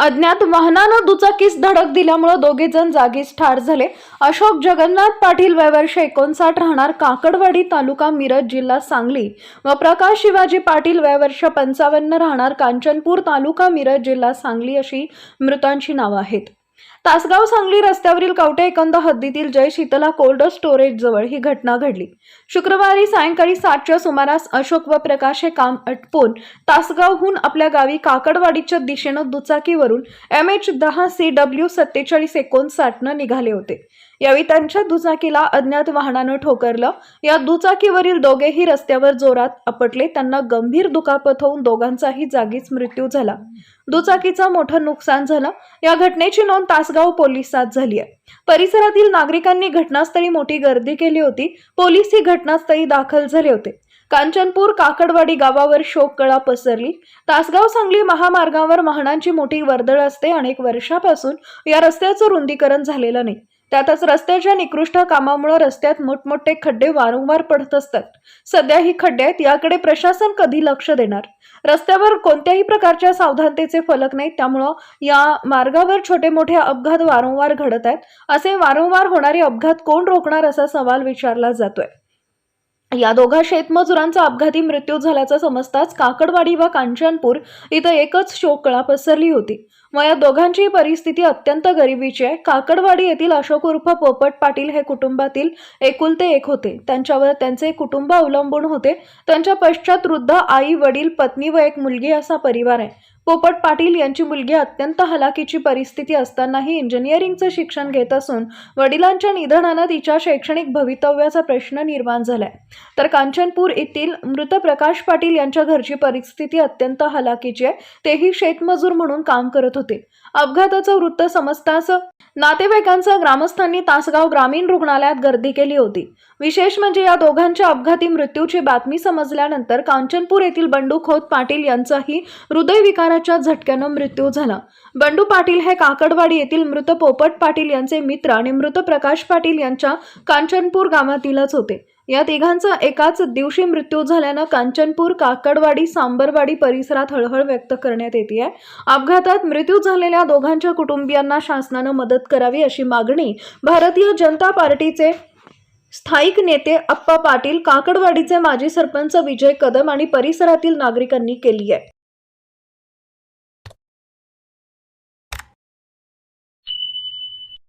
अज्ञात वाहनानं दुचाकीस धडक दिल्यामुळे दोघे जण जागीच ठार झाले. अशोक जगन्नाथ पाटील वयवर्ष एकोणसाठ राहणार काकडवाडी तालुका मिरज जिल्हा सांगली. व प्रकाश शिवाजी पाटील वयवर्ष पंचावन्न राहणार कांचनपूर तालुका मिरज जिल्हा सांगली अशी मृतांची नावं आहेत. तासगाव सांगली रस्त्यावरील कवटे एकंद हद्दीतील जय शीतला कोल्ड स्टोरेज जवळ ही घटना घडली. शुक्रवारी सायंकाळी सातच्या सुमारास अशोक व प्रकाश हे काम अटपून तासगावहून आपल्या गावी काकडवाडीच्या दिशेनं दुचाकीवरून एम एच दहा सी डब्ल्यू सत्तेचाळीस एकोणसाठनं निघाले होते. यावेळी त्यांच्या दुचाकीला अज्ञात वाहनानं ठोकरलं. या दुचाकीवरील दोघेही रस्त्यावर जोरात आपटले. त्यांना गंभीर दुखापत होऊन दोघांचाही जागीच मृत्यू झाला. दुचाकीचं मोठं नुकसान झालं. या घटनेची नोंद तासगाव पोलिसात झाली आहे. परिसरातील नागरिकांनी घटनास्थळी मोठी गर्दी केली होती. पोलीस ही घटनास्थळी दाखल झाले होते. कांचनपूर काकडवाडी गावावर शोककळा पसरली. तासगाव सांगली महामार्गावर वाहनांची मोठी वर्दळ असते. अनेक वर्षापासून या रस्त्याचं रुंदीकरण झालेलं नाही. त्यातच रस्त्याच्या निकृष्ट कामामुळे रस्त्यात मोठमोठे खड्डे वारंवार पडत असतात. सध्या ही खड्डे आहेत याकडे प्रशासन कधी लक्ष देणार? रस्त्यावर कोणत्याही प्रकारच्या सावधानतेचे फलक नाहीत त्यामुळं या मार्गावर छोटे मोठे अपघात वारंवार घडत आहेत. असे वारंवार होणारे अपघात कोण रोखणार असा सवाल विचारला जातोय. या दोघा शेतमजुरांचा अपघाती मृत्यू झाल्याचं समजताच काकडवाडी व कांचनपूर इथं एकच शोककळा पसरली होती. व या दोघांची परिस्थिती अत्यंत गरिबीची आहे. काकडवाडी येथील अशोक उर्फ पोपट पाटील हे कुटुंबातील एकुलते एक होते. त्यांच्यावर त्यांचे कुटुंब अवलंबून होते. त्यांच्या पश्चात वृद्ध आई वडील पत्नी व एक मुलगी असा परिवार आहे. पोपट पाटील यांची मुलगी अत्यंत हलाखीची परिस्थिती असतानाही इंजिनिअरिंगचं शिक्षण घेत असून वडिलांच्या निधनानं तिच्या शैक्षणिक भवितव्याचा प्रश्न निर्माण झालाय. तर कांचनपूर येथील मृत प्रकाश पाटील यांच्या घरची परिस्थिती अत्यंत हलाखीची आहे. तेही शेतमजूर म्हणून काम करत होते. अपघाताचं वृत्त समजताच नातेवाईकांसह ग्रामस्थांनी तासगाव ग्रामीण रुग्णालयात गर्दी केली होती. विशेष म्हणजे या दोघांच्या अपघाती मृत्यूची बातमी समजल्यानंतर कांचनपूर येथील बंडू खोत पाटील यांचाही हृदयविकाराच्या झटक्यानं मृत्यू झाला. बंडू पाटील हे काकडवाडी येथील मृत पोपट पाटील यांचे मित्र आणि मृत प्रकाश पाटील यांच्या कांचनपूर गावातीलच होते. या तिघांचा एकाच दिवशी मृत्यू झाल्यानं कांचनपूर काकडवाडी सांबरवाडी परिसरात हळहळ व्यक्त करण्यात येते आहे अपघातात मृत्यू झालेल्या दोघांच्या कुटुंबियांना शासनानं मदत करावी अशी मागणी भारतीय जनता पार्टीचे स्थायिक नेते अप्पा पाटील काकडवाडीचे माजी सरपंच विजय कदम आणि परिसरातील नागरिकांनी केली आहे